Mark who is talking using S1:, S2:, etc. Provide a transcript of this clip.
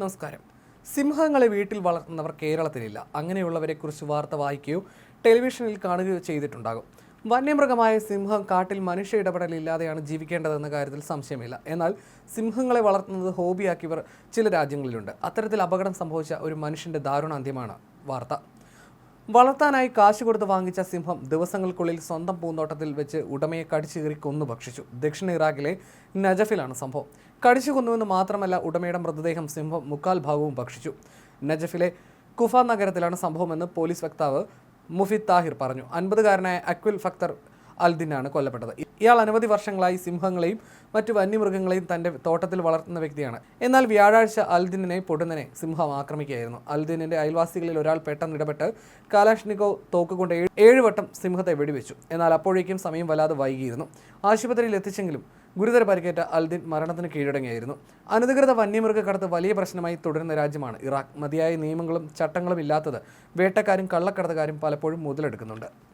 S1: നമസ്കാരം. സിംഹങ്ങളെ വീട്ടിൽ വളർത്തുന്നവർ കേരളത്തിലില്ല. അങ്ങനെയുള്ളവരെക്കുറിച്ച് വാർത്ത വായിക്കുകയോ ടെലിവിഷനിൽ കാണുകയോ ചെയ്തിട്ടുണ്ടാകും. വന്യമൃഗമായ സിംഹം കാട്ടിൽ മനുഷ്യ ഇടപെടലില്ലാതെയാണ് ജീവിക്കേണ്ടതെന്ന കാര്യത്തിൽ സംശയമില്ല. എന്നാൽ സിംഹങ്ങളെ വളർത്തുന്നത് ഹോബിയാക്കിയവർ ചില രാജ്യങ്ങളിലുണ്ട്. അത്തരത്തിൽ അപകടം സംഭവിച്ച ഒരു മനുഷ്യന്റെ ദാരുണാന്ത്യമാണ് വാർത്ത. വളർത്താനായി കാശ് കൊടുത്ത് വാങ്ങിച്ച സിംഹം ദിവസങ്ങൾക്കുള്ളിൽ സ്വന്തം പൂന്തോട്ടത്തിൽ വെച്ച് ഉടമയെ കടിച്ചു കീറി കൊന്നു ഭക്ഷിച്ചു. ദക്ഷിണ ഇറാഖിലെ നജഫിലാണ് സംഭവം. കടിച്ചു കൊന്നുവെന്ന് മാത്രമല്ല ഉടമയുടെ മൃതദേഹം സിംഹം മുക്കാൽ ഭാഗവും ഭക്ഷിച്ചു. നജഫിലെ കുഫ നഗരത്തിലാണ് സംഭവമെന്ന് പോലീസ് വക്താവ് മുഫിദ് താഹിർ പറഞ്ഞു. അൻപതുകാരനായ അക്വിൽ ഫക്തർ അൽദിനാണ് കൊല്ലപ്പെട്ടത്. ഇയാൾ അനവധി വർഷങ്ങളായി സിംഹങ്ങളെയും മറ്റു വന്യമൃഗങ്ങളെയും തന്റെ തോട്ടത്തിൽ വളർത്തുന്ന വ്യക്തിയാണ്. എന്നാൽ വ്യാഴാഴ്ച അൽദിനെ പൊടുന്നനെ സിംഹം ആക്രമിക്കുകയായിരുന്നു. അൽദിനിന്റെ അയൽവാസികളിൽ ഒരാൾ പെട്ടെന്ന് ഇടപെട്ട് കാലാഷ്നിക്കോ തോക്കുകൊണ്ട് കൊണ്ട് ഏഴ് വട്ടം സിംഹത്തെ വെടിവെച്ചു. എന്നാൽ അപ്പോഴേക്കും സമയം വല്ലാതെ വൈകിയിരുന്നു. ആശുപത്രിയിൽ എത്തിച്ചെങ്കിലും ഗുരുതര പരിക്കേറ്റ അൽദിൻ മരണത്തിന് കീഴടങ്ങിയായിരുന്നു. അനധികൃത വന്യമൃഗ കടത്ത് വലിയ പ്രശ്നമായി തുടരുന്ന രാജ്യമാണ് ഇറാഖ്. മതിയായ നിയമങ്ങളും ചട്ടങ്ങളും ഇല്ലാത്തത് വേട്ടക്കാരും കള്ളക്കടത്തുകാരും പലപ്പോഴും മുതലെടുക്കുന്നുണ്ട്.